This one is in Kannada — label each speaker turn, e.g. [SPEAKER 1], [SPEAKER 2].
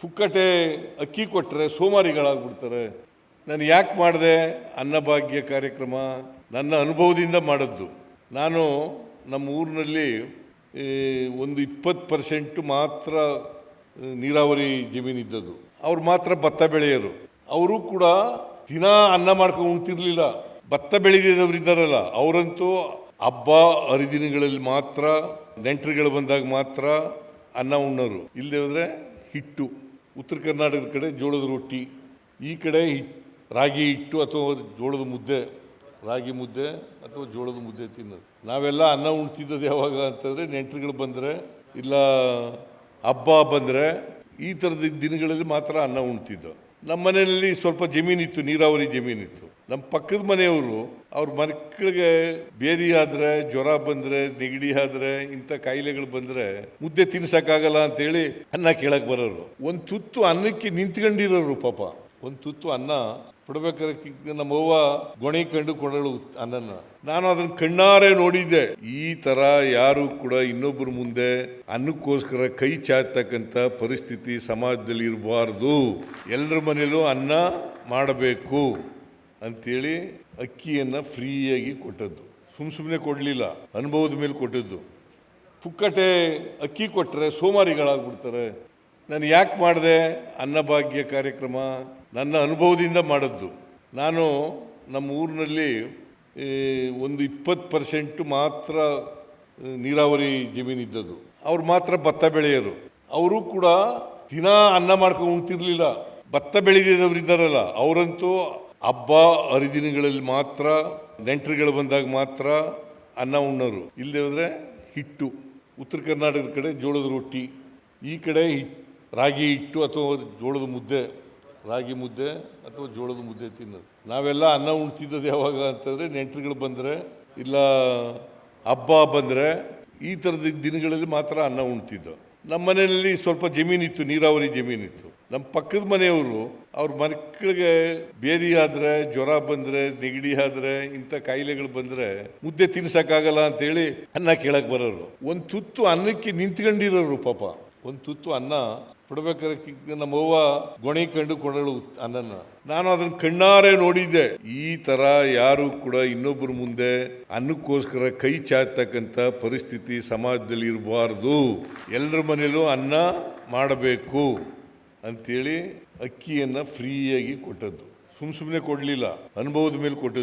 [SPEAKER 1] ಪುಕ್ಕಟೆ ಅಕ್ಕಿ ಕೊಟ್ಟರೆ ಸೋಮಾರಿಗಳಾಗ್ಬಿಡ್ತಾರೆ. ನಾನು ಯಾಕೆ ಮಾಡಿದೆ? ಅನ್ನಭಾಗ್ಯ ಕಾರ್ಯಕ್ರಮ ನನ್ನ ಅನುಭವದಿಂದ ಮಾಡದ್ದು. ನಾನು ನಮ್ಮ ಊರಿನಲ್ಲಿ ಒಂದು ಇಪ್ಪತ್ತು ಪರ್ಸೆಂಟ್ ಮಾತ್ರ ನೀರಾವರಿ ಜಮೀನಿದ್ದದ್ದು. ಅವ್ರು ಮಾತ್ರ ಭತ್ತ ಬೆಳೆಯರು. ಅವರು ಕೂಡ ದಿನ ಅನ್ನ ಮಾಡ್ಕೊಂಡು ಉಣ್ತಿರ್ಲಿಲ್ಲ. ಭತ್ತ ಬೆಳೆದಿದ್ದವ್ರು ಇದ್ದಾರಲ್ಲ ಅವರಂತೂ ಹಬ್ಬ, ಹರಿದಿನಗಳಲ್ಲಿ ಮಾತ್ರ, ನೆಂಟರುಗಳು ಬಂದಾಗ ಮಾತ್ರ ಅನ್ನ ಉಣ್ಣೋರು. ಇಲ್ಲದೆ ಹೋದರೆ ಹಿಟ್ಟು. ಉತ್ತರ ಕರ್ನಾಟಕದ ಕಡೆ ಜೋಳದ ರೊಟ್ಟಿ, ಈ ಕಡೆ ರಾಗಿ ಹಿಟ್ಟು ಅಥವಾ ಜೋಳದ ಮುದ್ದೆ, ರಾಗಿ ಮುದ್ದೆ ಅಥವಾ ಜೋಳದ ಮುದ್ದೆ ತಿನ್ನೋದು. ನಾವೆಲ್ಲ ಅನ್ನ ಉಣ್ತಿದ್ದದ್ದು ಯಾವಾಗ ಅಂತಂದರೆ ನೆಂಟರುಗಳು ಬಂದರೆ, ಇಲ್ಲ ಹಬ್ಬ ಬಂದರೆ ಈ ಥರದ ದಿನಗಳಲ್ಲಿ ಮಾತ್ರ ಅನ್ನ ಉಣ್ತಿದ್ದೋ. ನಮ್ಮ ಮನೆಯಲ್ಲಿ ಸ್ವಲ್ಪ ಜಮೀನಿತ್ತು, ನೀರಾವರಿ ಜಮೀನಿತ್ತು. ನಮ್ಮ ಪಕ್ಕದ ಮನೆಯವರು ಅವ್ರ ಮಕ್ಕಳಿಗೆ ಬೇದಿ ಆದರೆ ಜ್ವರ ಬಂದರೆ, ನೆಗಡಿ ಆದರೆ ಇಂಥ ಕಾಯಿಲೆಗಳು ಬಂದರೆ ಮುದ್ದೆ ತಿನ್ಸಕ್ಕಾಗಲ್ಲ ಅಂತೇಳಿ ಅನ್ನ ಕೇಳಕ್ಕೆ ಬರೋರು. ಒಂದು ತುತ್ತು ಅನ್ನಕ್ಕೆ ನಿಂತ್ಕೊಂಡಿರೋರು ಪಾಪ. ಒಂದು ತುತ್ತು ಅನ್ನ ಕೊಡ್ಬೇಕಾದ್ರೆ ಕಿ- ನಮ್ಮ ಅವ್ವ ಗೊಣೆ ಕಂಡು ಕೊಡಳು ಅನ್ನನ ನಾನು ಅದನ್ನ ಕಣ್ಣಾರೆ ನೋಡಿದ್ದೆ. ಈ ತರ ಯಾರು ಕೂಡ ಇನ್ನೊಬ್ಬರ ಮುಂದೆ ಅನ್ನಕ್ಕೋಸ್ಕರ ಕೈ ಚಾಚತಕ್ಕಂಥ ಪರಿಸ್ಥಿತಿ ಸಮಾಜದಲ್ಲಿ ಇರಬಾರ್ದು. ಎಲ್ಲರ ಮನೇಲೂ ಅನ್ನ ಮಾಡಬೇಕು. ಅಂತೇಳಿ ಅಕ್ಕಿಯನ್ನು ಫ್ರೀಯಾಗಿ ಕೊಟ್ಟದ್ದು. ಸುಮ್ಮ ಸುಮ್ಮನೆ ಕೊಡಲಿಲ್ಲ, ಅನುಭವದ ಮೇಲೆ ಕೊಟ್ಟದ್ದು. ಪುಕ್ಕಟೆ ಅಕ್ಕಿ ಕೊಟ್ಟರೆ ಸೋಮಾರಿಗಳಾಗ್ಬಿಡ್ತಾರೆ. ನಾನು ಯಾಕೆ ಮಾಡಿದೆ? ಅನ್ನಭಾಗ್ಯ ಕಾರ್ಯಕ್ರಮ ನನ್ನ ಅನುಭವದಿಂದ ಮಾಡದ್ದು. ನಾನು ನಮ್ಮ ಊರಿನಲ್ಲಿ ಒಂದು ಇಪ್ಪತ್ತು ಪರ್ಸೆಂಟ್ ಮಾತ್ರ ನೀರಾವರಿ ಜಮೀನಿದ್ದದ್ದು ಅವ್ರು ಮಾತ್ರ ಭತ್ತ ಬೆಳೆಯೋರು. ಅವರು ಕೂಡ ದಿನ ಅನ್ನ ಮಾಡ್ಕೊಂಡು ಉಣ್ತಿರ್ಲಿಲ್ಲ ಭತ್ತ ಬೆಳೆದಿದ್ದವ್ರು ಇದ್ದಾರಲ್ಲ, ಅವರಂತೂ ಹಬ್ಬ ಹರಿದಿನಗಳಲ್ಲಿ ಮಾತ್ರ, ನೆಂಟರುಗಳು ಬಂದಾಗ ಮಾತ್ರ ಅನ್ನ ಉಣ್ಣೋರು. ಇಲ್ಲದೆ ಹೋದರೆ ಹಿಟ್ಟು. ಉತ್ತರ ಕರ್ನಾಟಕದ ಕಡೆ ಜೋಳದ ರೊಟ್ಟಿ. ಈ ಕಡೆ ರಾಗಿ ಹಿಟ್ಟು ಅಥವಾ ಜೋಳದ ಮುದ್ದೆ. ರಾಗಿ ಮುದ್ದೆ ಅಥವಾ ಜೋಳದ ಮುದ್ದೆ ತಿನ್ನೋದು ನಾವೆಲ್ಲ ಅನ್ನ ಉಣ್ತಿದ್ದದ್ದು ಯಾವಾಗ ಅಂತಂದರೆ ನೆಂಟರುಗಳು ಬಂದರೆ, ಇಲ್ಲ ಹಬ್ಬ ಬಂದರೆ ಈ ಥರದ ದಿನಗಳಲ್ಲಿ ಮಾತ್ರ ಅನ್ನ ಉಣ್ತಿದ್ದೋ. ನಮ್ಮ ಮನೆಯಲ್ಲಿ ಸ್ವಲ್ಪ ಜಮೀನಿತ್ತು, ನೀರಾವರಿ ಜಮೀನಿತ್ತು. ನಮ್ಮ ಪಕ್ಕದ ಮನೆಯವರು ಅವ್ರ ಮಕ್ಕಳಿಗೆ ಬೇದಿ ಆದರೆ ಜ್ವರ ಬಂದರೆ, ನೆಗಡಿ ಆದರೆ ಇಂಥ ಕಾಯಿಲೆಗಳು ಬಂದರೆ ಮುದ್ದೆ ತಿನ್ಸಕ್ಕಾಗಲ್ಲ ಅಂತೇಳಿ ಅನ್ನ ಕೇಳಕ್ಕೆ ಬರೋರು. ಒಂದು ತುತ್ತು ಅನ್ನಕ್ಕೆ ನಿಂತ್ಕೊಂಡಿರೋರು ಪಾಪ. ಒಂದು ತುತ್ತು ಅನ್ನ ಕೊಡ್ಬೇಕಾದ್ರೆ ಕಿಕ್ ನಮ್ಮ ಅವ್ವ ಗೊಣೆ ಕಂಡು ಅನ್ನನ ನಾನು ಅದನ್ನ ಕಣ್ಣಾರೆ ನೋಡಿದ್ದೆ. ಈ ತರ ಯಾರು ಕೂಡ ಇನ್ನೊಬ್ಬರ ಮುಂದೆ ಅನ್ನಕ್ಕೋಸ್ಕರ ಕೈ ಚಾಚತಕ್ಕಂಥ ಪರಿಸ್ಥಿತಿ ಸಮಾಜದಲ್ಲಿ ಇರಬಾರ್ದು. ಎಲ್ಲರ ಮನೇಲೂ ಅನ್ನ ಮಾಡಬೇಕು ಅಂತೇಳಿ ಅಕ್ಕಿಯನ್ನ ಫ್ರೀಯಾಗಿ ಕೊಟ್ಟದ್ದು. ಸುಮ್ ಸುಮ್ಮನೆ ಕೊಡಲಿಲ್ಲ. ಅನುಭವದ ಮೇಲೆ ಕೊಟ್ಟದ್ದು.